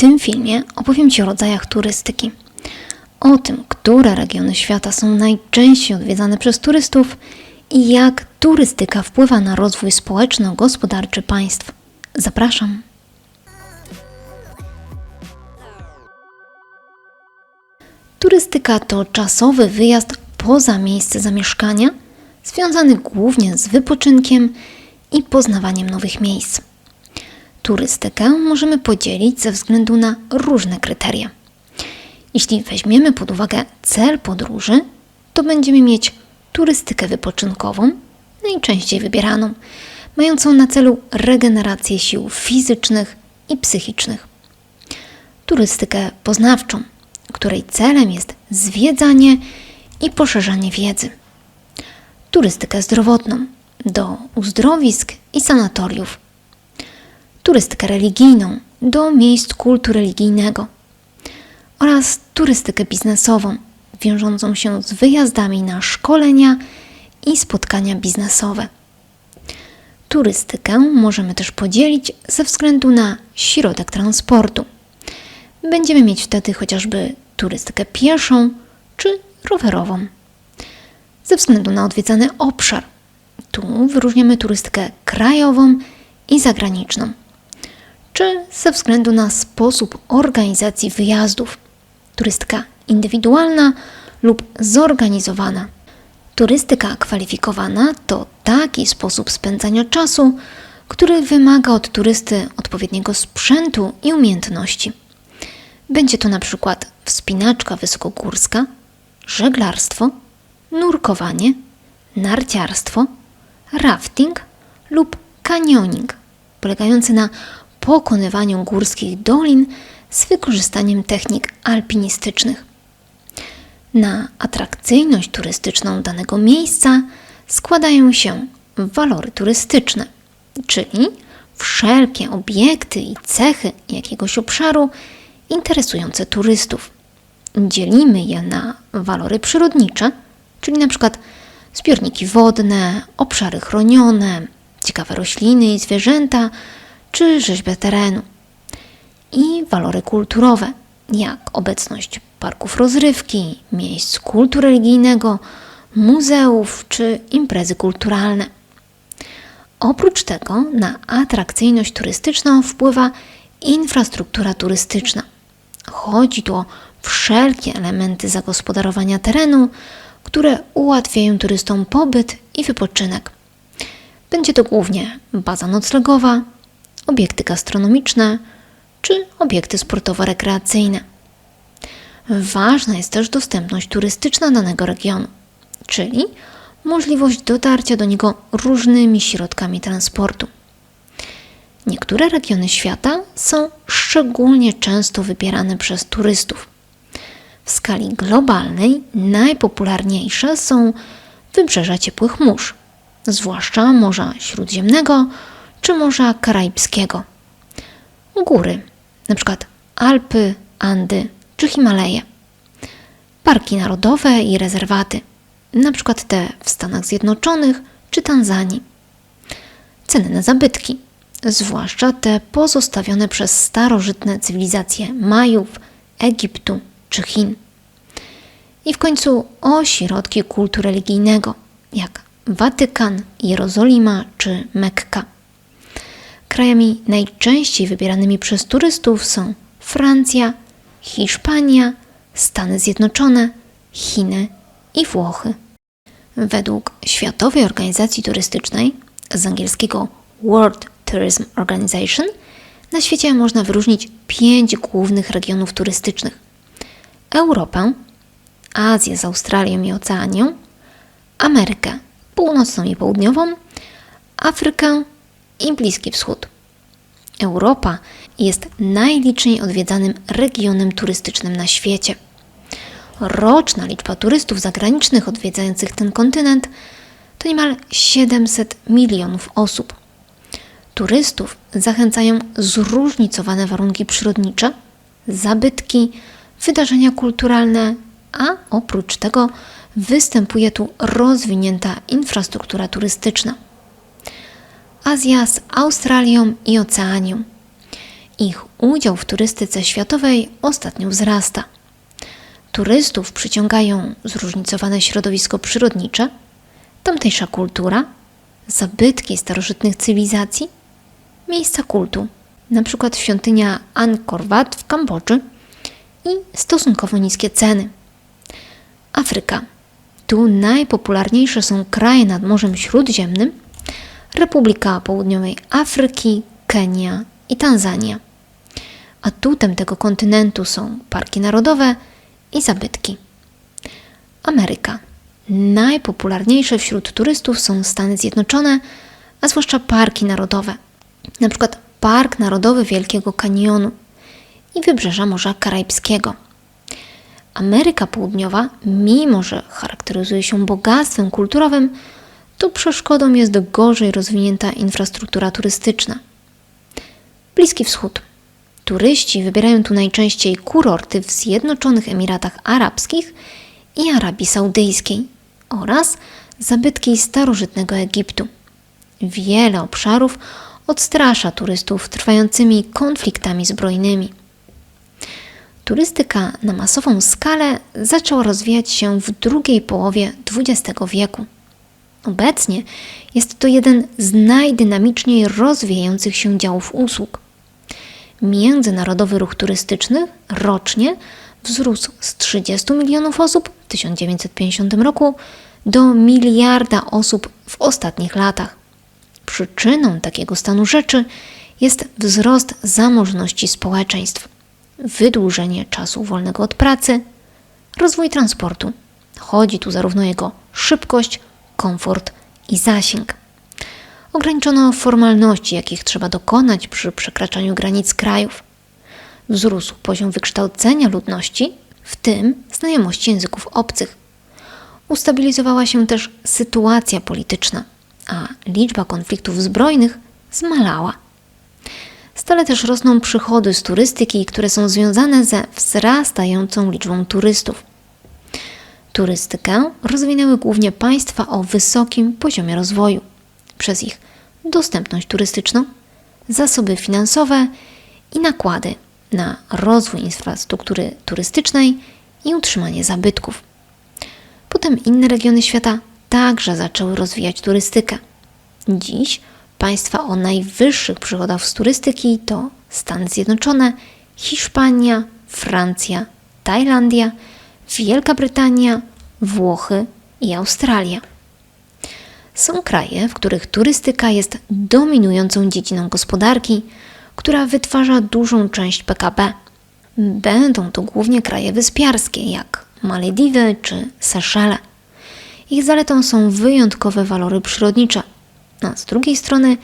tym filmie opowiem Ci o rodzajach turystyki. O tym, które regiony świata są najczęściej odwiedzane przez turystów i jak turystyka wpływa na rozwój społeczno-gospodarczy państw. Zapraszam. Turystyka to czasowy wyjazd poza miejsce zamieszkania, związany głównie z wypoczynkiem i poznawaniem nowych miejsc. Turystykę możemy podzielić ze względu na różne kryteria. Jeśli weźmiemy pod uwagę cel podróży, to będziemy mieć turystykę wypoczynkową, najczęściej wybieraną, mającą na celu regenerację sił fizycznych i psychicznych. Turystykę poznawczą, której celem jest zwiedzanie i poszerzanie wiedzy. Turystykę zdrowotną do uzdrowisk i sanatoriów. Turystykę religijną do miejsc kultu religijnego oraz turystykę biznesową wiążącą się z wyjazdami na szkolenia i spotkania biznesowe. Turystykę możemy też podzielić ze względu na środek transportu. Będziemy mieć wtedy chociażby turystykę pieszą czy rowerową. Ze względu na odwiedzany obszar, tu wyróżniamy turystykę krajową i zagraniczną, czy ze względu na sposób organizacji wyjazdów, turystyka indywidualna lub zorganizowana. Turystyka kwalifikowana to taki sposób spędzania czasu, który wymaga od turysty odpowiedniego sprzętu i umiejętności. Będzie to na przykład wspinaczka wysokogórska, żeglarstwo, nurkowanie, narciarstwo, rafting lub kanioning, polegający na pokonywaniu górskich dolin z wykorzystaniem technik alpinistycznych. Na atrakcyjność turystyczną danego miejsca składają się walory turystyczne, czyli wszelkie obiekty i cechy jakiegoś obszaru interesujące turystów. Dzielimy je na walory przyrodnicze, czyli na przykład zbiorniki wodne, obszary chronione, ciekawe rośliny i zwierzęta, czy rzeźbę terenu. I walory kulturowe, jak obecność parków rozrywki, miejsc kultu religijnego, muzeów czy imprezy kulturalne. Oprócz tego na atrakcyjność turystyczną wpływa infrastruktura turystyczna. Chodzi tu o wszelkie elementy zagospodarowania terenu, które ułatwiają turystom pobyt i wypoczynek. Będzie to głównie baza noclegowa, obiekty gastronomiczne czy obiekty sportowo-rekreacyjne. Ważna jest też dostępność turystyczna danego regionu, czyli możliwość dotarcia do niego różnymi środkami transportu. Niektóre regiony świata są szczególnie często wybierane przez turystów. W skali globalnej najpopularniejsze są wybrzeża ciepłych mórz, zwłaszcza Morza Śródziemnego czy Morza Karaibskiego. Góry, np. Alpy, Andy czy Himalaje. Parki narodowe i rezerwaty, np. te w Stanach Zjednoczonych czy Tanzanii. Cenne zabytki, zwłaszcza te pozostawione przez starożytne cywilizacje Majów, Egiptu czy Chin. I w końcu ośrodki kultu religijnego, jak Watykan, Jerozolima czy Mekka. Krajami najczęściej wybieranymi przez turystów są Francja, Hiszpania, Stany Zjednoczone, Chiny i Włochy. Według Światowej Organizacji Turystycznej, z angielskiego World Tourism Organization, na świecie można wyróżnić pięć głównych regionów turystycznych: Europę, Azję z Australią i Oceanią, Amerykę Północną i Południową, Afrykę i Bliski Wschód. Europa jest najliczniej odwiedzanym regionem turystycznym na świecie. Roczna liczba turystów zagranicznych odwiedzających ten kontynent to niemal 700 milionów osób. Turystów zachęcają zróżnicowane warunki przyrodnicze, zabytki, wydarzenia kulturalne, a oprócz tego występuje tu rozwinięta infrastruktura turystyczna. Azja z Australią i Oceanią. Ich udział w turystyce światowej ostatnio wzrasta. Turystów przyciągają zróżnicowane środowisko przyrodnicze, tamtejsza kultura, zabytki starożytnych cywilizacji, miejsca kultu, np. świątynia Angkor Wat w Kambodży i stosunkowo niskie ceny. Afryka. Tu najpopularniejsze są kraje nad Morzem Śródziemnym, Republika Południowej Afryki, Kenia i Tanzania. Atutem tego kontynentu są parki narodowe i zabytki. Ameryka. Najpopularniejsze wśród turystów są Stany Zjednoczone, a zwłaszcza parki narodowe, na przykład Park Narodowy Wielkiego Kanionu i Wybrzeża Morza Karaibskiego. Ameryka Południowa, mimo że charakteryzuje się bogactwem kulturowym, to przeszkodą jest gorzej rozwinięta infrastruktura turystyczna. Bliski Wschód. Turyści wybierają tu najczęściej kurorty w Zjednoczonych Emiratach Arabskich i Arabii Saudyjskiej oraz zabytki starożytnego Egiptu. Wiele obszarów odstrasza turystów trwającymi konfliktami zbrojnymi. Turystyka na masową skalę zaczęła rozwijać się w drugiej połowie XX wieku. Obecnie jest to jeden z najdynamiczniej rozwijających się działów usług. Międzynarodowy ruch turystyczny rocznie wzrósł z 30 milionów osób w 1950 roku do miliarda osób w ostatnich latach. Przyczyną takiego stanu rzeczy jest wzrost zamożności społeczeństw, wydłużenie czasu wolnego od pracy, rozwój transportu. Chodzi tu zarówno o jego szybkość, komfort i zasięg. Ograniczono formalności, jakich trzeba dokonać przy przekraczaniu granic krajów. Wzrósł poziom wykształcenia ludności, w tym znajomości języków obcych. Ustabilizowała się też sytuacja polityczna, a liczba konfliktów zbrojnych zmalała. Stale też rosną przychody z turystyki, które są związane ze wzrastającą liczbą turystów. Turystykę rozwinęły głównie państwa o wysokim poziomie rozwoju przez ich dostępność turystyczną, zasoby finansowe i nakłady na rozwój infrastruktury turystycznej i utrzymanie zabytków. Potem inne regiony świata także zaczęły rozwijać turystykę. Dziś państwa o najwyższych przychodach z turystyki to Stany Zjednoczone, Hiszpania, Francja, Tajlandia, Wielka Brytania, Włochy i Australia. Są kraje, w których turystyka jest dominującą dziedziną gospodarki, która wytwarza dużą część PKB. Będą to głównie kraje wyspiarskie, jak Malediwy czy Seszele. Ich zaletą są wyjątkowe walory przyrodnicze, a z drugiej strony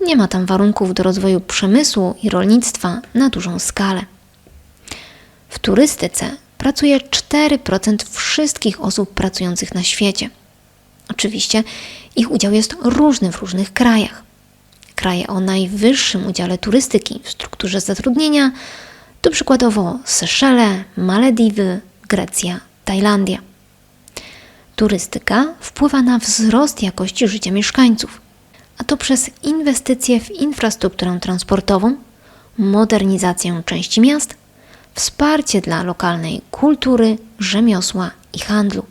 nie ma tam warunków do rozwoju przemysłu i rolnictwa na dużą skalę. W turystyce pracuje 4% wszystkich osób pracujących na świecie. Oczywiście ich udział jest różny w różnych krajach. Kraje o najwyższym udziale turystyki w strukturze zatrudnienia to przykładowo Seszele, Malediwy, Grecja, Tajlandia. Turystyka wpływa na wzrost jakości życia mieszkańców, a to przez inwestycje w infrastrukturę transportową, modernizację części miast, wsparcie dla lokalnej kultury, rzemiosła i handlu.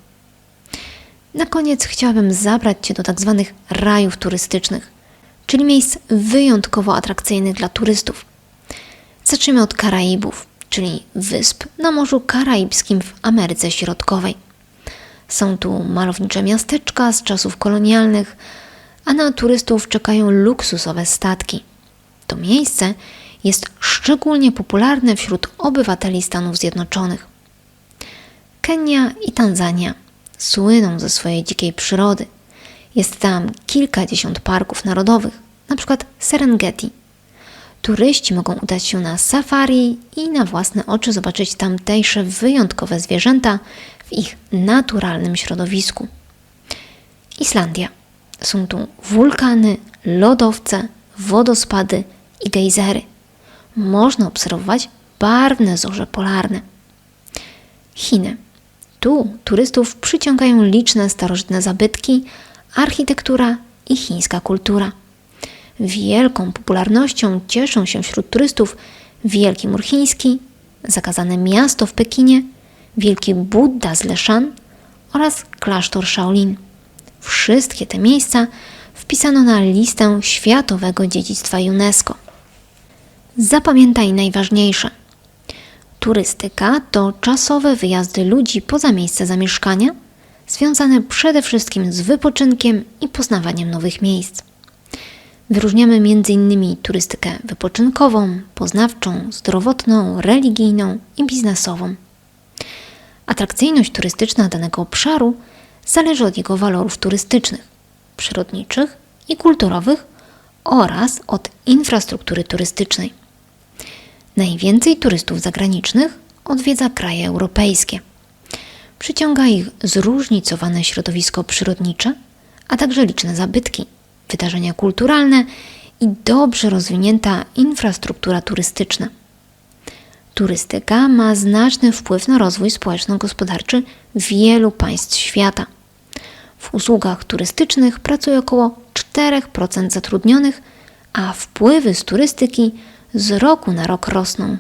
Na koniec chciałabym zabrać Cię do tak zwanych rajów turystycznych, czyli miejsc wyjątkowo atrakcyjnych dla turystów. Zacznijmy od Karaibów, czyli wysp na Morzu Karaibskim w Ameryce Środkowej. Są tu malownicze miasteczka z czasów kolonialnych, a na turystów czekają luksusowe statki. To miejsce jest szczególnie popularne wśród obywateli Stanów Zjednoczonych. Kenia i Tanzania słyną ze swojej dzikiej przyrody. Jest tam kilkadziesiąt parków narodowych, np. Serengeti. Turyści mogą udać się na safari i na własne oczy zobaczyć tamtejsze wyjątkowe zwierzęta w ich naturalnym środowisku. Islandia. Są tu wulkany, lodowce, wodospady i gejzery. Można obserwować barwne zorze polarne. Chiny. Tu turystów przyciągają liczne starożytne zabytki, architektura i chińska kultura. Wielką popularnością cieszą się wśród turystów Wielki Mur Chiński, Zakazane Miasto w Pekinie, Wielki Buddha z Leshan oraz klasztor Shaolin. Wszystkie te miejsca wpisano na listę Światowego Dziedzictwa UNESCO. Zapamiętaj najważniejsze. Turystyka to czasowe wyjazdy ludzi poza miejsce zamieszkania, związane przede wszystkim z wypoczynkiem i poznawaniem nowych miejsc. Wyróżniamy m.in. turystykę wypoczynkową, poznawczą, zdrowotną, religijną i biznesową. Atrakcyjność turystyczna danego obszaru zależy od jego walorów turystycznych, przyrodniczych i kulturowych oraz od infrastruktury turystycznej. Najwięcej turystów zagranicznych odwiedza kraje europejskie. Przyciąga ich zróżnicowane środowisko przyrodnicze, a także liczne zabytki, wydarzenia kulturalne i dobrze rozwinięta infrastruktura turystyczna. Turystyka ma znaczny wpływ na rozwój społeczno-gospodarczy wielu państw świata. W usługach turystycznych pracuje około 4% zatrudnionych, a wpływy z turystyki z roku na rok rosną.